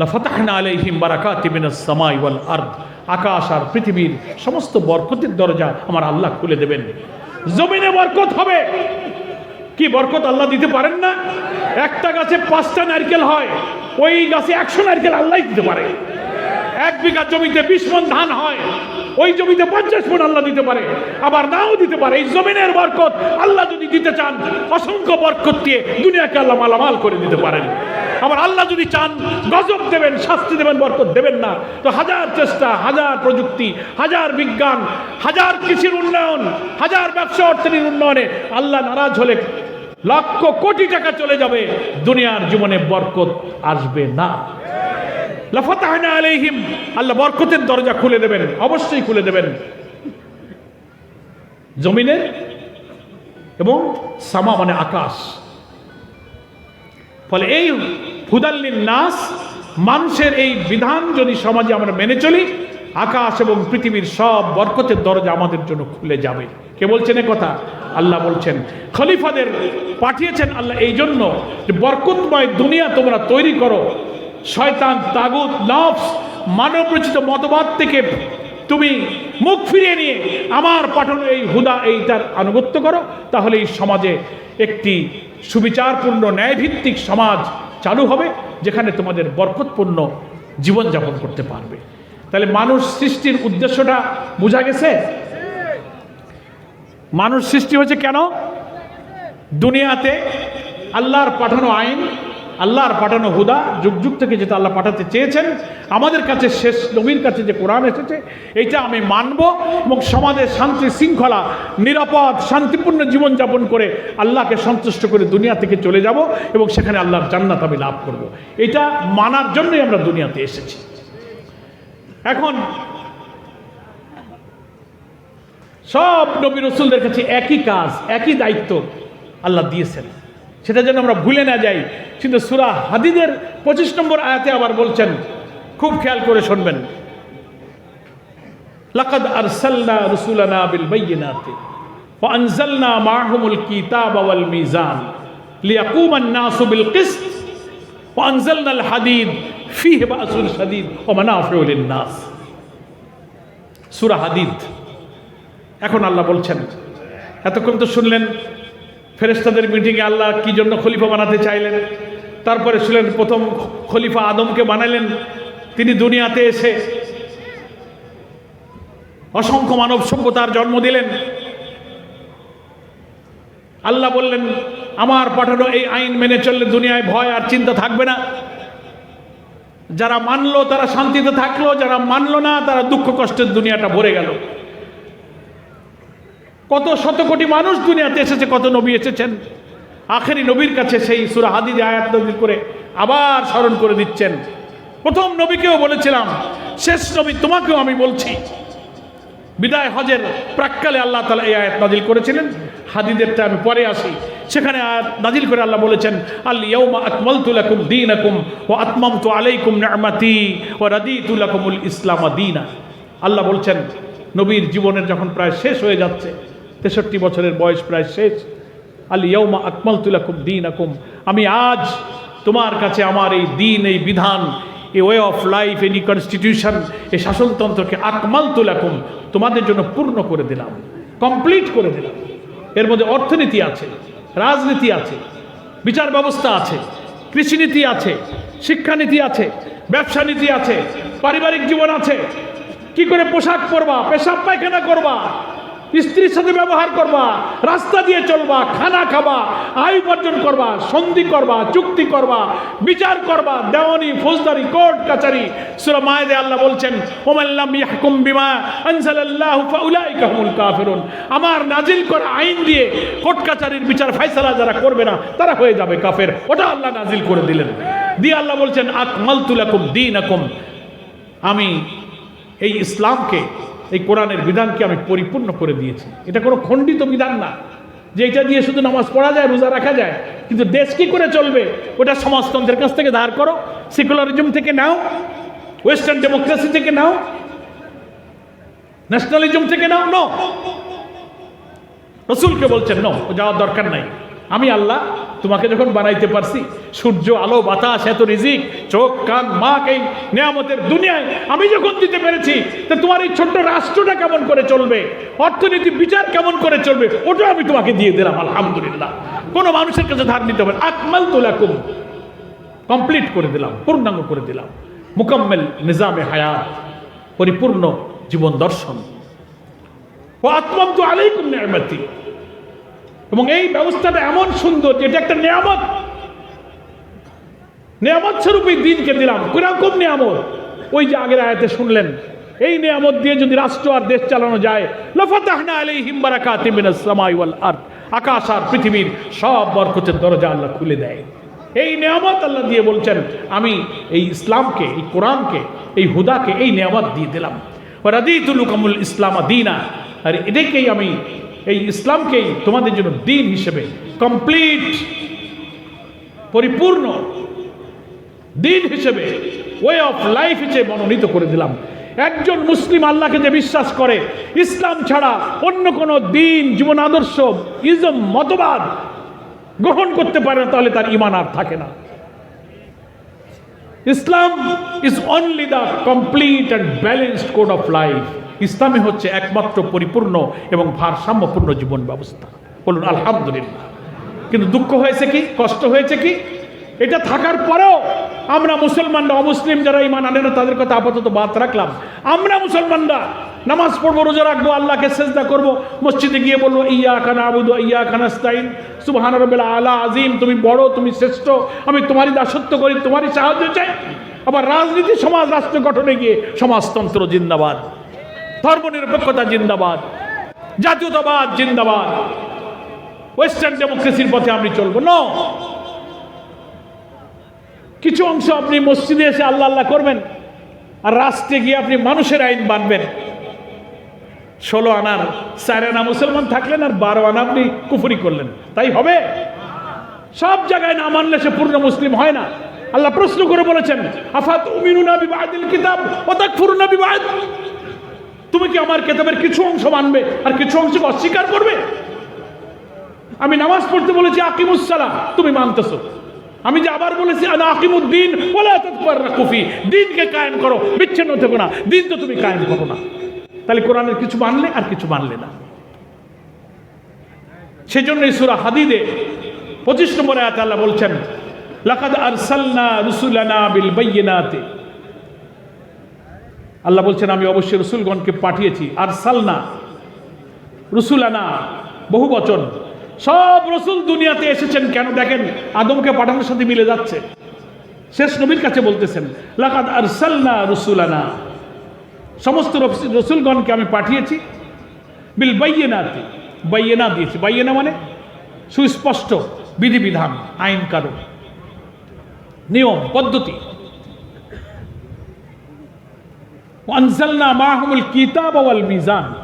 লাফাতাহনা আলাইহিম বারাকাতি সামাই ওয়াল আকাশ আর পৃথিবীর সমস্ত বরকতের দরজা আমার আল্লাহ খুলে দেবেন। জমিনে বরকত হবে। কি বরকত আল্লাহ দিতে পারেন না? একটা গাছে পাঁচটা নারকেল হয়, ওই গাছে একশো নারকেল আল্লাহ দিতে পারে। এক বিঘা জমিতে বিশ মন ধান হয়, ওই জমিতে পঞ্চাশ মন আল্লাহ দিতে পারে। আবার নাও দিতে পারে। এই জমিনের বরকত আল্লাহ যদি দিতে চান, অসংখ্য বরকত দিয়ে দুনিয়াকে আল্লাহ মালামাল করে দিতে পারেন। আবার আল্লাহ যদি চান, গজব দেবেন, শাস্তি দেবেন, বরকত দেবেন না। তো হাজার চেষ্টা, হাজার প্রযুক্তি, হাজার বিজ্ঞান, হাজার কৃষির উন্নয়ন, হাজার ব্যবসা অর্থনীতির উন্নয়নে আল্লাহ নারাজ হলে লক্ষ কোটি টাকা চলে যাবে, দুনিয়ার জীবনে বরকত আসবে না। লাফাতাহনা আলাইহিম, আল্লাহ বরকতের দরজা খুলে দেবেন, অবশ্যই খুলে দেবেন। জমিনে এবং সামা মানে আকাশ। ফলে এই হুদাল্লিন নাস মানুষের এই বিধান যদি সমাজে আমরা মেনে চলি, আকাশ এবং পৃথিবীর সব বরকতের দরজা আমাদের জন্য খুলে যাবে। কে বলছেন কথা? আল্লাহ বলছেন, খলিফাদের পাঠিয়েছেন আল্লাহ এই জন্য যে বরকতময় দুনিয়া তোমরা তৈরি করো। শয়তান, তাগুত, নফস মানব রচিত মতবাদ থেকে তুমি মুখ ফিরিয়ে নিয়ে আমার পাঠানো এই হুদা এইটার আনুগত্য করো। তাহলে এই সমাজে একটি সুবিচারপূর্ণ ন্যায়ভিত্তিক সমাজ চালু হবে, যেখানে তোমাদের বরকতপূর্ণ জীবনযাপন করতে পারবে। তাহলে মানুষ সৃষ্টির উদ্দেশ্যটা বোঝা গেছে? মানুষ সৃষ্টি হয়েছে কেন? দুনিয়াতে আল্লাহর পাঠানো আইন আল্লাহর পাঠানো হুদা, যুগ যুগ থেকে যেটা আল্লাহ পাঠাতে চেয়েছেন, আমাদের কাছে শেষ, নবীর কাছে যে কোরআন এসেছে, এইটা আমি মানব এবং সমাজে শান্তি শৃঙ্খলা, নিরাপদ, শান্তিপূর্ণ জীবনযাপন করে আল্লাহকে সন্তুষ্ট করে দুনিয়া থেকে চলে যাব এবং সেখানে আল্লাহর জান্নাত আমি লাভ করব। এটা মানার জন্যই আমরা দুনিয়াতে এসেছি এখন, সব নবী রসুলদের কাছে একই কাজ, একই দায়িত্ব আল্লাহ দিয়েছেন সেটা যেন আমরা ভুলে না যাই। কিন্তু সুরা হাদিদের পঁচিশ নম্বর আয়াতে আবার বলছেন, খুব খেয়াল করে শুনবেন। লাকাদ আরসাল্লা রসুলানা বিল বাইয়িনাতি, ওয়া আনজালনা মাআহুমুল কিতাব ওয়াল মিজান লিয়াকুমান নাসু বিল কিসত, ওয়া আনজালনাল হাদিদ ফিহি বাসুল শাদীদ ওয়া মানাফিউ লিন নাস। সূরা হাদিদ। এখন আল্লাহ বলছেন, এতক্ষণ তো শুনলেন ফেরেস্তাদের মিটিংয়ে আল্লাহ কি জন্য খলিফা বানাতে চাইলেন? তারপরে শুনলেন প্রথম খলিফা আদমকে বানালেন। তিনি দুনিয়াতে এসে অসংখ্য মানব সভ্যতার জন্ম দিলেন। আল্লাহ বললেন, আমার পাঠানো এই আইন মেনে চললে দুনিয়ায় ভয় আর চিন্তা থাকবে না। যারা মানলো তারা শান্তিতে থাকল, যারা মানলো না তারা দুঃখ কষ্টের দুনিয়াটা ভরে গেল। কত শত কোটি মানুষ দুনিয়াতে এসেছে, কত নবী এসেছেন। আখেরি নবীর কাছে সেই সুরা হাদিদে আয়াত নদীর করে আবার স্মরণ করে দিচ্ছেন প্রথম নবীকেও বলেছিলাম, শেষ নবী তোমাকেও আমি বলছি। বিদায় হজের প্রাককালে আল্লাহ তালা এই আয়াত নাজিল করেছিলেন। হাদিদেরটা আমি পরে আসি। সেখানে আয়াত নাজিল করে আল্লাহ বলেছেন আল্লি ইয়ৌমা আকমালতু লাকুম দীনাকুম ওয়া আতমামতু আলাইকুম নি'মাতি ওয়া রাদিতু লাকুমুল ইসলাম দীনা। আল্লাহ বলছেন, নবীর জীবনের যখন প্রায় শেষ হয়ে যাচ্ছে তেষট্টি বছরের বয়স প্রায় শেষ। আল্লি ইয়ৌমা আকমালতু দিন আকুম আমি আজ তোমার কাছে আমার এই দিন, এই বিধান, a way of life any constitution এই শাসনতন্ত্রকে আকমাল তুলাকুম তোমাদের জন্য পূর্ণ করে দিলাম। কমপ্লিট করে দিলাম। এর মধ্যে অর্থনীতি আছে, রাজনীতি আছে, বিচার ব্যবস্থা আছে, কৃষিনীতি আছে, শিক্ষানীতি আছে ব্যবসা নীতি আছে, পারিবারিক জীবন আছে। কি করে পোশাক পরবা? পেশাব পায়খানা করবা? স্ত্রীর সাথে ব্যবহার করবা, রাস্তা দিয়ে চলবা, খানা খাবা, আয় উপার্জন করবা, সন্ধি করবা, চুক্তি করবা, বিচার করবা, দেওয়ানি, ফৌজদারি, কোর্ট, কাচারি। সূরা মায়েদে আল্লাহ বলছেন ওমাল্লাম ইয়াহকুম বিমা আনজালাল্লাহু ফাউলাইকা হুমুল কাফিরুন। আমার নাজিল করা আইন দিয়ে কোর্ট, কাচারির বিচার ফয়সালা যারা করবে না, তারা হয়ে যাবে কাফের। ওটা আল্লাহ নাজিল করে দিলেন। দিয়ে আল্লাহ বলছেন, আকমালতু লাকুম দীনাকুম। আমি এই ইসলামকে এই কোরআনের বিধানকে আমি পরিপূর্ণ করে দিয়েছি। এটা কোনো খণ্ডিত বিধান না। যে এটা দিয়ে শুধু নামাজ পড়া যায়, রোজা রাখা যায়, কিন্তু দেশ কি করে চলবে? ওটা সমাজতন্ত্রের কাছ থেকে ধার করো, সেকুলারিজম থেকে নাও, ওয়েস্টার্ন ডেমোক্রেসি থেকে নাও, ন্যাশনালিজম থেকে নাও, নো। রসুলকে বলছেন, নো যাওয়ার দরকার নাই। আমি আল্লাহ তোমাকে যখন বানাইতে পারছি, সূর্য, আলো, বাতাস, এত রিজিক, চোখ, কান, মাক, এই নিয়ামতের দুনিয়ায় আমি যখন দিতে পেরেছি, তা তোমার এই ছোট্ট রাষ্ট্রটা কেমন করে চলবে? অর্থনীতি, বিচার কেমন করে চলবে? ওটা আমি তোমাকে দিয়ে দিলাম, আলহামদুলিল্লাহ। কোনো মানুষের কাছে ধার নিতে হবে আকমাল তোলাকুম কমপ্লিট করে দিলাম, পূর্ণাঙ্গ করে দিলাম। মুকাম্মেল নিজামে হায়াত পরিপূর্ণ জীবন দর্শন। ও আত্মম তো আলাইকুম নিয়ামতি। এবং এই ব্যবস্থাটা এমন সুন্দর যে এটা একটা নিয়ামত। নিয়ামত স্বরূপ দিনকে দিলাম। কীরকম নিয়ামত? ওই যে আগের আয়াতে শুনলেন, এই নিয়ামত দিয়ে যদি রাষ্ট্র আর দেশ চালানো যায়, লফাতাহনা মিনাস সামাই ওয়াল আকাশ আর পৃথিবীর সব বরকতের দরজা আল্লাহ খুলে দেয়। এই নিয়ামত আল্লাহ দিয়ে বলছেন, আমি এই ইসলামকে, এই কোরআনকে, এই হুদাকে, এই নিয়ামত দিয়ে দিলাম। রাদিতুলুকামুল ইসলাম দিনা। আর এটাকেই আমি এই ইসলামকেই তোমাদের জন্য দিন হিসেবে কমপ্লিট পরিপূর্ণ দিন হিসেবে ওয়ে অফ লাইফ হিসেবে মনোনীত করে দিলাম। একজন মুসলিম আল্লাহকে যে বিশ্বাস করে, ইসলাম ছাড়া অন্য কোনো দিন, জীবন, আদর্শ, ইজম, মতবাদ গ্রহণ করতে পারে না, তাহলে তার ইমান আর থাকে না। Islam is only the complete and balanced code of life ইসলামে হচ্ছে একমাত্র পরিপূর্ণ এবং ভারসাম্যপূর্ণ জীবন ব্যবস্থা। বলুন, আলহামদুলিল্লাহ। কিন্তু দুঃখ হয়েছে কি? কষ্ট হয়েছে কি? এটা থাকার পরেও আমরা মুসলমানরা অমুসলিম যারা ইমান আনে না তাদের কথা আপাতত বাদ রাখলাম। আমরা মুসলমানরা নামাজ পড়ব, রোজা রাখব, আল্লাহকে সেজদা করব। মসজিদে গিয়ে বলব ইয়া খানা আবুদ ইয়া খানা স্তাইন সুবহান রবিল্লা আলা আজিম তুমি বড়, তুমি শ্রেষ্ঠ, আমি তোমারই দাসত্ব করি, তোমারই সাহায্য চাই। আবার রাজনীতি, সমাজ, রাষ্ট্র গঠনে গিয়ে সমাজতন্ত্র জিন্দাবাদ। ধর্মনিরপেক্ষতা জিন্দাবাদ। জাতীয়তাবাদ জিন্দাবাদ। ওয়েস্টার্ন ডেমোক্রেসির পথে আমি চলবো। ন কিছু অংশ আপনি মসজিদে এসে আল্লাহ আল্লাহ করবেন, আর রাষ্ট্রে গিয়ে আপনি মানুষের আইন বানবেন। ষোলো আনার, চার আনা মুসলমান থাকলেন আর বারো আনা আপনি কুফুরি করলেন। তাই হবে? সব জায়গায় না মানলে সে পূর্ণ মুসলিম হয় না। আল্লাহ প্রশ্ন করে বলেছেন, আফাত উমিনুনা কিতাব ফুরুনা বিবাদ? তুমি কি আমার কেতাবের কিছু অংশ মানবে আর কিছু অংশকে অস্বীকার করবে? আমি নামাজ পড়তে বলেছি আকিমুসালাম তুমি মানতেছো। আমি যে আবার বলেছি, আনা আকিমুদ্দিন তৎপররা কুফি দিনকে কায়েম করো, বিচ্ছিন্ন থেকো না। দিন তো তুমি কায়েম করো না। তাহলে কোরআনের কিছু মানলে আর কিছু মানলে না। সেজন্য সুরা হাদিদে পঁচিশ নম্বরে আয়াতে আল্লাহ বলছেন, লাকাদ আরসালনা রুসুলানা বিল বাইয়িনাতি। আল্লাহ বলছেন, আমি অবশ্যই রসুলগণকে পাঠিয়েছি আর সালনা রসুলানা বহু বচন। সব রসুল দুনিয়াতে এসেছেন, কেন দেখেন? আদমকে পাঠানোর সাথে মিলে যাচ্ছে। শেষ নবীর কাছে বলতেছেন, লাকাদ আর সালনা রসুলানা। সমস্ত রস- রসুলগণকে আমি পাঠিয়েছি। বিল বাইয়েনাতে, বাইয়েনা দিয়েছি। বাইয়েনা মানে সুস্পষ্ট বিধিবিধান, আইন কারণ নিয়ম, পদ্ধতি। ওয়ানজালনা মাহমুল কিতাব মিজান।